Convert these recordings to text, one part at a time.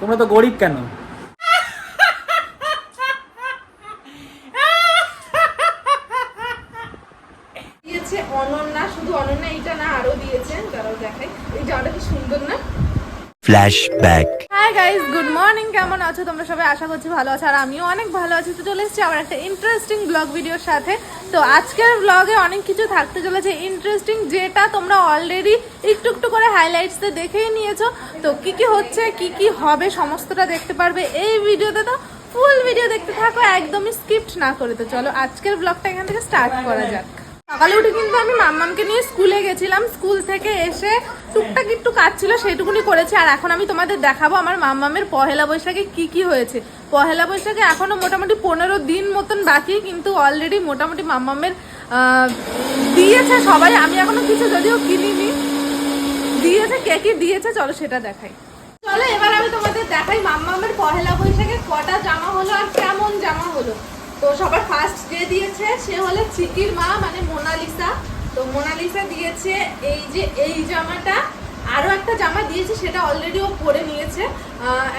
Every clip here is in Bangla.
তোমরা তো গরিব কেন? দিয়েছে অনন্যা শুধু অনন্যা এইটা না আরও দিয়েছে। দাঁড়াও দেখাই। এই জামাটা কি সুন্দর না? Flashback. Hi guys good morning কেমন আছো? তোমরা সবাই আশা করছি ভালো আছো, আর আমিও অনেক ভালো আছি। তো চলে এসেছি আবার একটা ইন্টারেস্টিং ব্লগ ভিডিওর সাথে। তো আজকের ব্লগে অনেক কিছু থাকতে চলেছে ইন্টারেস্টিং যেটা তোমরা অলরেডি একটু একটু করে হাইলাইটসে দেখেই নিয়েছো। তো কি কি হচ্ছে, কি কি হবে, সমস্তটা দেখতে পারবে এই ভিডিওতে তো ফুল ভিডিও দেখতে থাকো, একদমই স্কিপ্ট না করে। তো চলো আজকের ব্লগটা এখান থেকে স্টার্ট করা যাক। সকালে উঠে কিন্তু আমি মাম্মামকে নিয়ে স্কুলে গেছিলাম। স্কুল থেকে এসে টুকটাক একটু কাজ ছিল সেইটুকুনি করেছি। আর এখন আমি তোমাদের দেখাবো আমার মাম্মামের পহেলা বৈশাখে কি কি হয়েছে। পহেলা বৈশাখে এখনও মোটামুটি পনেরো দিন মতন বাকি কিন্তু অলরেডি মোটামুটি মাম্মামের আহ, দিয়েছে সবাই। আমি এখনও কিছু যদিও কিনিনি। দিয়েছে কে কি দিয়েছে চলো সেটা দেখাই। চলো এবার আমি তোমাদের দেখাই মাম্মামের পহেলা বৈশাখে কটা জামা হলো আর কেমন জামা হলো। তো সবার ফার্স্ট যে দিয়েছে সে হলো চিকির মা মানে মোনালিসা। তো মোনালিসা দিয়েছে এই যে, এই জামাটা। আরও একটা জামা দিয়েছে, সেটা অলরেডি ও পরে নিয়েছে।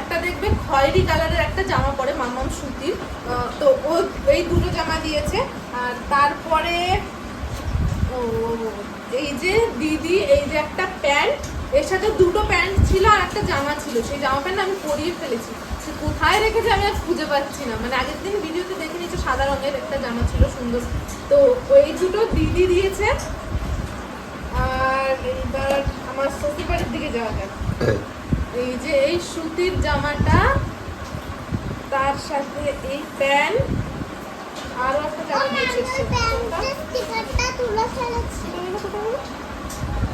একটা দেখবে খয়েরি কালারের একটা জামা পরে মাম্মাম সুতির। তো ও এই দুটো জামা দিয়েছে। আর তারপরে, ও, এই যে দিদি, এই যে একটা প্যান্ট। এর সাথে দুটো প্যান্ট ছিল আর একটা জামা ছিল। সেই জামা প্যান্ট আমি পরিয়ে ফেলেছি। সে কোথায় রেখেছে আমি আর খুঁজে পাচ্ছি না। মানে আগের দিন ভিডিওতে দেখে সাদা রঙের একটা জামা ছিল সুন্দর। তো ওই দুটো দিদি দিয়েছে। আর এইবার আমার শ্বশুর বাড়ির দিকে যাওয়া যাক। এই যে এই সুতির জামাটা তার সাথে এই প্যান্ট আরও একটা জামা দিয়েছে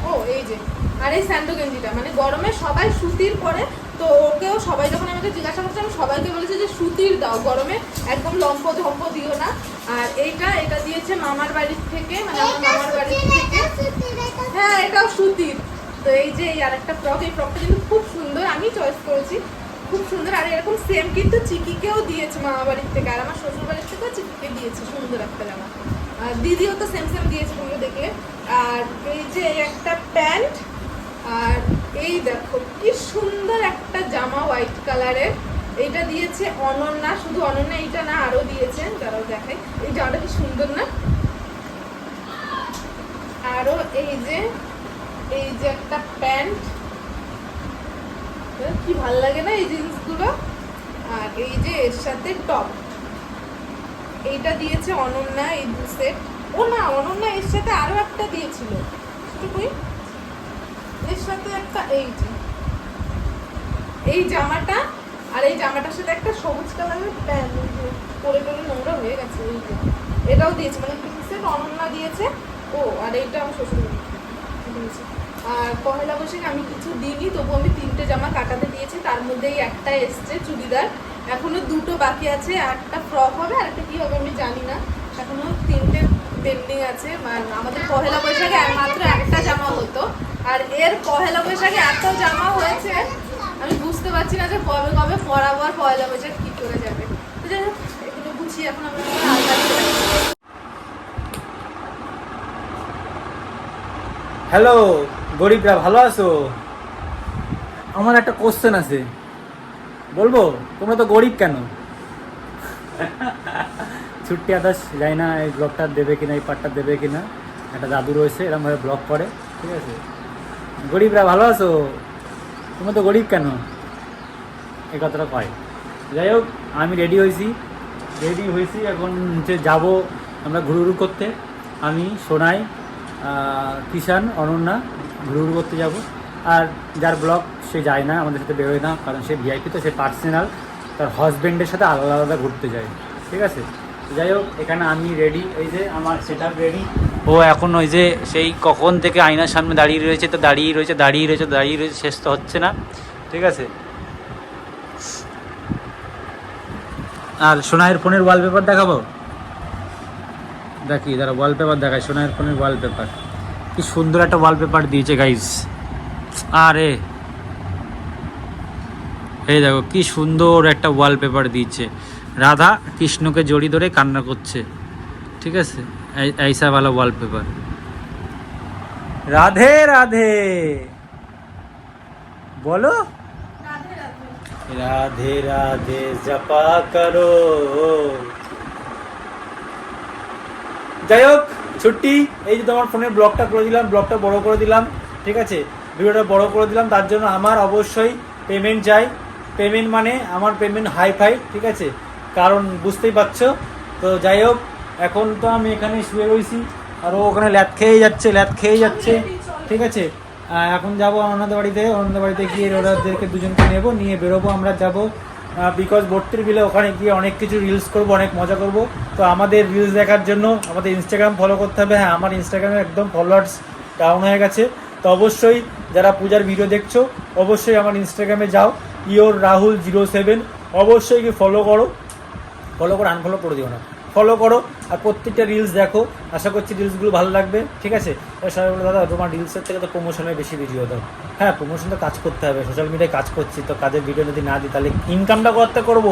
ও এই যে। আর এই স্যান্ডো গেঞ্জিটা মানে গরমে সবাই সুতির পরে তো ওকেও সবাই যখন আমাকে জিজ্ঞাসা করছে আমি সবাইকে বলেছি যে সুতির দাও গরমে একদম লম্প ধম্প দিও না। আর এইটা এটা দিয়েছে মামার বাড়ির থেকে মানে আমার মামার বাড়ির থেকে। হ্যাঁ এটাও সুতির। তো এই যে এই আরেকটা ফ্রক এই ফ্রকটা কিন্তু খুব সুন্দর আমি চয়েস করেছি। খুব সুন্দর আর এরকম সেম কিন্তু চিকিকেও দিয়েছে মামা বাড়ির থেকে আর আমার শ্বশুর বাড়ির থেকেও চিকিকে দিয়েছে সুন্দর একটা জামা। আর দিদিও তো সেম সেম দিয়েছে তোমরা দেখলে। আর এই যে এই একটা প্যান্ট আর এই দেখো, কি সুন্দর একটা জামা হোয়াইট কালারের এইটা দিয়েছে অনন্যা, শুধু অনন্যা এইটা না আরও দিয়েছে, দাঁড়াও দেখাই। এই জামাটা কি সুন্দর না? আরও এই যে এই যে একটা প্যান্ট। কি ভালো লাগে না এই জিনিসগুলো? আর এই যে এর সাথে টপ। এইটা দিয়েছে অনন্যা এই দু সেট। ও না, অনন্যা এর সাথে আরও একটা দিয়েছিল। কই? এর সাথে একটা এই এই জামাটা আর এই জামাটার সাথে একটা সবুজ কালারের প্যান্ট পরে পরে নোংরা হয়ে গেছে, এই যে। এটাও দিয়েছে মানে সেট অনন্যা দিয়েছে। ও, আর এইটা আমার শ্বশুর দিয়েছে। আর পহেলা বৈশাখে আমি কিছু দিইনি, তবু আমি তিনটে জামা কাটাতে দিয়েছি, তার মধ্যেই একটা এসছে চুড়িদার। এখনও দুটো বাকি আছে, একটা ফ্রক হবে আর একটা কি হবে আমি জানি না। এখনও তিনটে পেন্ডিং আছে আমাদের পহেলা বৈশাখে আর মাত্র একটা জামা হতো। আর এর পহেলা বৈশাখে এত জামা হয়েছে, আমি বুঝতে পারছি না যে কবে কবে পরাবো আর পয়লা বৈশাখ কি করে যাবে। এগুলো গুছিয়ে এখন। হ্যালো গরিবরা ভালো আছো? আমার একটা কোশ্চেন আছে। বলব, তোমরা তো গরিব কেন? ছুট্টি আদাস যাই না এই ব্লগটা দেবে কিনা, এই পার্টটা দেবে কিনা। একটা দাদু রয়েছে এরকমভাবে ব্লগ করে, ঠিক আছে? গরিবরা ভালো আছো? তোমরা তো গরিব কেন? এই কথাটা কয়। যাই হোক, আমি রেডি হয়েছি। রেডি হয়েছি, এখন যে যাব আমরা ঘুরুঘুরু করতে। আমি, সোনাই কিষান অনন্যা ঘুরুঘুরু করতে যাব। আর যার ব্লগ সে যায় না, আমাদের সাথে বেরোয় না, কারণ সে ভিআইপি তো, সে পার্সোনাল তার হাজব্যান্ডের সাথে আলাদা আলাদা ঘুরতে যায়। ঠিক আছে? যাই হোক, এখানে আমি রেডি এই যে আমার সেট রেডি ও এখন ওই যে সেই কখন থেকে আয়নার সামনে দাঁড়িয়ে রয়েছে, তো দাঁড়িয়ে রয়েছে দাঁড়িয়ে রয়েছে দাঁড়িয়ে রয়েছে, শেষ তো হচ্ছে না। ঠিক আছে? আর সোনাইয়ের ফোনের ওয়ালপেপার দেখাবো? দেখি, দাঁড়া ওয়ালপেপার দেখায় সোনাইয়ের ফোনের ওয়ালপেপার কি সুন্দর একটা ওয়ালপেপার দিয়েছে গাইস আরে! এই দেখো, কি সুন্দর একটা ওয়ালপেপার দিয়েছে। রাধা কৃষ্ণকে জড়ি ধরে কান্না করছে। ঠিক আছে? এই- এইসা ভালো ওয়ালপেপার রাধে রাধে। বলো। রাধে রাধে জপা করো। যাই হোক ছুটি এই যে তোমার ফোনে ব্লগটা করে দিলাম ব্লগটা বড় করে দিলাম ঠিক আছে? ভিডিওটা বড় করে দিলাম তার জন্য আমার অবশ্যই পেমেন্ট চাই। পেমেন্ট মানে আমার পেমেন্ট হাই ফাই ঠিক আছে? কারণ বুঝতেই পারছ? তো যাই হোক এখন তো আমি এখানে শুয়ে রয়েছি আর ও ওখানে ল্যাদ খেয়ে যাচ্ছে ল্যাদ খেয়ে যাচ্ছে। ঠিক আছে? এখন যাব অনন্ত বাড়িতে অনন্ত বাড়িতে গিয়ে ওরাদেরকে দুজনকে নেব, নিয়ে বেরোবো, আমরা যাব। বিকজ ভর্তির বিলে ওখানে গিয়ে অনেক কিছু রিলস করব, অনেক মজা করব। তো আমাদের রিলস দেখার জন্য আমাদের ইনস্টাগ্রাম ফলো করতে হবে। হ্যাঁ আমার ইনস্টাগ্রামে একদম ফলোয়ার্স ডাউন হয়ে গেছে। তো অবশ্যই যারা পূজার ভিডিও দেখছ, অবশ্যই আমার ইনস্টাগ্রামে যাও। ইয়োর রাহুল জিরো সেভেন অবশ্যই ফলো করো। ফলো করে আনফলো করে দিও না। ফলো করো আর প্রত্যেকটা রিলস দেখো। আশা করছি রিলসগুলো ভালো লাগবে। ঠিক আছে? সবাই বলে, দাদা, তোমার রিলসের থেকে তো প্রমোশনের বেশি ভিডিও দাও। হ্যাঁ প্রমোশন তো কাজ করতে হবে। সোশ্যাল মিডিয়ায় কাজ করছি। তো কাজের ভিডিও যদি না দিই, তাহলে ইনকামটা করতে করব।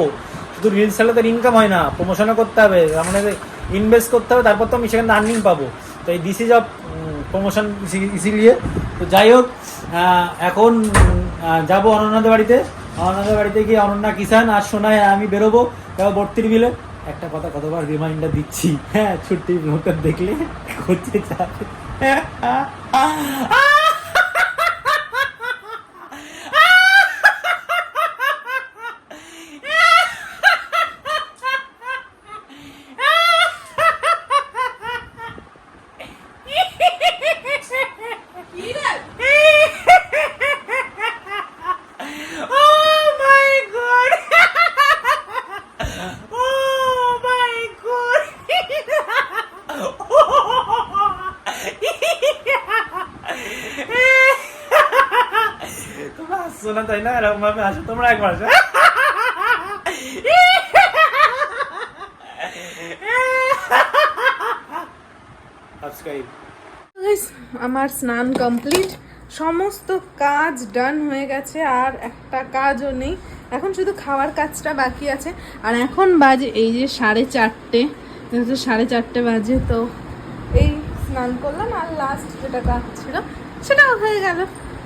শুধু রিলস ছাড়লে তো ইনকাম হয় না। প্রমোশনও করতে হবে। আমাদের ইনভেস্ট করতে হবে, তারপর তো আমি সেখানে আর্নিং পাবো। তো এই দিস ইজ অফ প্রমোশন ইসিলিয়ে তো যাই হোক এখন যাব অনন্যাদের বাড়িতে। অনন্যাদের বাড়িতে গিয়ে অনন্যা কিষান আর সোনায় আমি বেরোবো। ভর্তির বিলে। একটা কথা কতবার রিমাইন্ডার দিচ্ছি। হ্যাঁ ছুটি ব্লগটা দেখলে করতে যাবে। না তাই না? এরকম ভাবে হাসো তোমরা একবার Guys, আমার স্নান কমপ্লিট সমস্ত কাজ ডান হয়ে গেছে আর একটা কাজও নেই। এখন শুধু খাওয়ার কাজটা বাকি আছে। আর এখন বাজে এই যে সাড়ে চারটে এই যে সাড়ে চারটে বাজে তো এই স্নান করলাম আর লাস্ট যেটা কাজ ছিল সেটাও হয়ে গেল।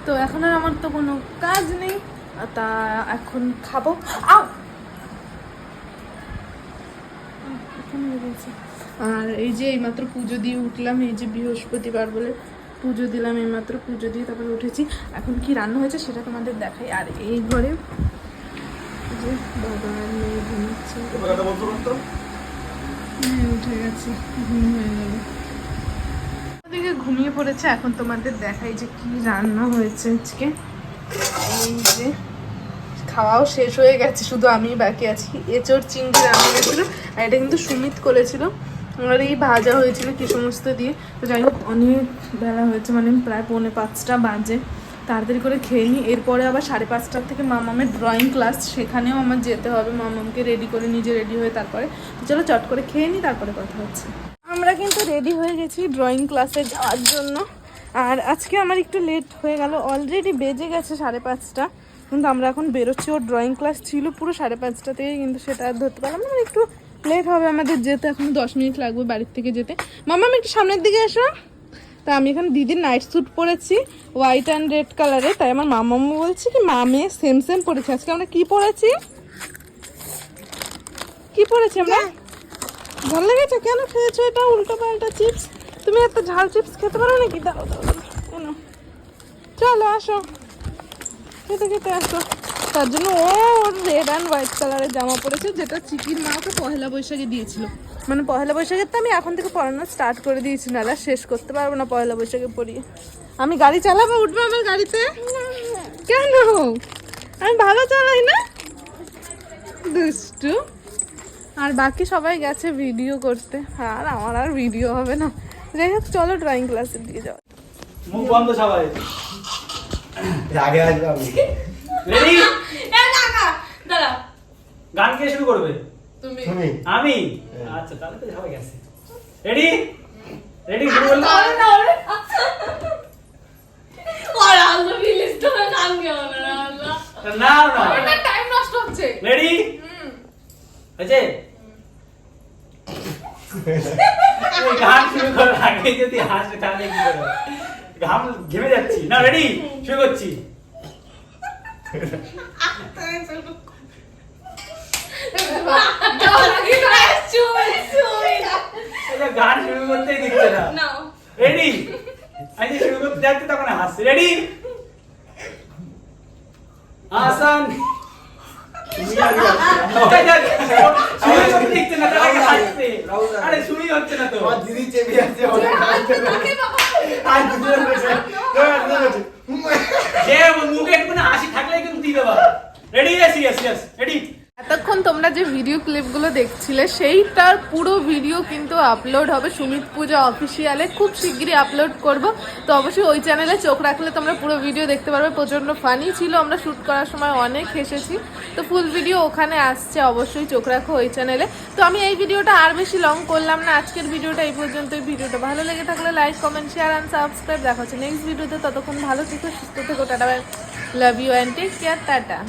তো এখন আর আমার তো কোনো কাজ নেই। তা এখন খাব। আও আর এই যে এইমাত্র পুজো দিয়ে উঠলাম এই যে বৃহস্পতিবার বলে পুজো দিলাম এইমাত্র পুজো দিয়ে তারপরে উঠেছি। এখন কি রান্না হয়েছে সেটা তোমাদের দেখাই। আর এই ঘরে যে বাবা মেয়ে ঘুমাচ্ছে। হ্যাঁ, উঠে গেছে। ঘুম হয়ে গেল। ঘুমিয়ে পড়েছে, এখন তোমাদের দেখাই যে কি রান্না হয়েছে আজকে। এই যে খাওয়াও শেষ হয়ে গেছে, শুধু আমি বাকি আছি। এঁচোড়, চিংড়ি রান্না গেছিল আর এটা কিন্তু সুমিত করেছিল। আর এই ভাজা হয়েছিল কি সমস্ত দিয়ে। তো যাই হোক, অনেক বেলা হয়েছে মানে প্রায় পৌনে পাঁচটা বাজে। তাড়াতাড়ি করে খেয়ে নিই এরপরে আবার সাড়ে পাঁচটার থেকে মামামের ড্রয়িং ক্লাস সেখানেও আমার যেতে হবে। মামামকে রেডি করে নিজে রেডি হয়ে তারপরে। চলো চট করে খেয়ে নিই তারপরে কথা হচ্ছে। আমরা কিন্তু রেডি হয়ে গেছি ড্রয়িং ক্লাসে যাওয়ার জন্য। আর আজকে আমার একটু লেট হয়ে গেল অলরেডি বেজে গেছে সাড়ে পাঁচটা। কিন্তু আমরা এখন বেরোচ্ছি, ওর ড্রয়িং ক্লাস ছিল পুরো সাড়ে পাঁচটা থেকে কিন্তু সেটা আর ধরতে পারলাম না। মানে একটু লেট হবে আমাদের যেতে, এখন দশ মিনিট লাগবে বাড়ির থেকে যেতে। মামা আমি একটু সামনের দিকে এসো। তা আমি এখানে দিদির নাইট স্যুট পরেছি হোয়াইট অ্যান্ড রেড কালারে তাই আমার মামামু বলছে কি, মামে সেম সেম পরেছি। আজকে আমরা কি পরেছি? কি পরেছি আমরা? ভালো লেগেছে? কেন খেয়েছো এটা? উল্টো পাল্টা চিপস তুমি এত ঝাল চিপস খেতে পারো নাকি? দাও দাও কেন চলো, আসো। খেতে খেতে আসো। তার জন্য ও রেড অ্যান্ড হোয়াইট কালারের জামা পরেছে, যেটা চিকির মা ওকে পহেলা বৈশাখে দিয়েছিল। মানে পহেলা বৈশাখের তো আমি এখন থেকে পড়ানো স্টার্ট করে দিয়েছি আর শেষ করতে পারব না পয়লা বৈশাখে পড়িয়ে। আমি গাড়ি চালাবো? উঠবো আমার গাড়িতে? কেন? আমি ভালো চালাই না? দুষ্টু। আর বাকি সবাই গেছে ভিডিও করতে। আর আমার আর ভিডিও হবে না। যাই হোক চলো ড্রয়িং ক্লাসের দিয়ে যাও মুখ বন্ধ সবাই। আগে আসবে আমি। রেডি দাঁড়া। গান কে শুরু করবে? তুমি। আমি? আচ্ছা তাহলে তো সবাই গেছে। রেডি রেডি শুরু করলাম? না না টাইম নষ্ট হচ্ছে। রেডি হয়েছে এই গান শুরু করার আগে যদি হাসে তাহলে কি করে ঘাম ঘেমে যাচ্ছি না রেডি শুরু করছি গান শুরু করতেই দিচ্ছে না রেডি আমি শুরু করতে যাচ্ছি তখন হাসছে রেডি আসান আরে শুরুই হচ্ছে না তো। আমার দিদি চেপে আছে অনেক আর দুজন বসে দুজন বসে যে মুখে একটু না হাসি থাকলে কিন্তু দিয়ে দেবা ready yes yes yes ready এতক্ষণ তোমরা যে ভিডিও ক্লিপগুলো দেখছিলে, সেইটার পুরো ভিডিও কিন্তু আপলোড হবে সুমিত পূজা অফিসিয়ালে খুব শিগগিরই আপলোড করব। তো অবশ্যই ওই চ্যানেলে চোখ রাখলে তোমরা পুরো ভিডিও দেখতে পারবে। প্রচণ্ড ফানি ছিল, আমরা শ্যুট করার সময় অনেক হেসেছি। তো ফুল ভিডিও ওখানে আসছে, অবশ্যই চোখ রাখো ওই চ্যানেলে তো আমি এই ভিডিওটা আর বেশি লং করলাম না। আজকের ভিডিওটা এই পর্যন্ত ভিডিওটা ভালো লেগে থাকলে like comment share and subscribe দেখা হচ্ছে নেক্সট ভিডিওতে ততক্ষণ ভালো থেকো, সুস্থ থেকো, tata love you and take care tata.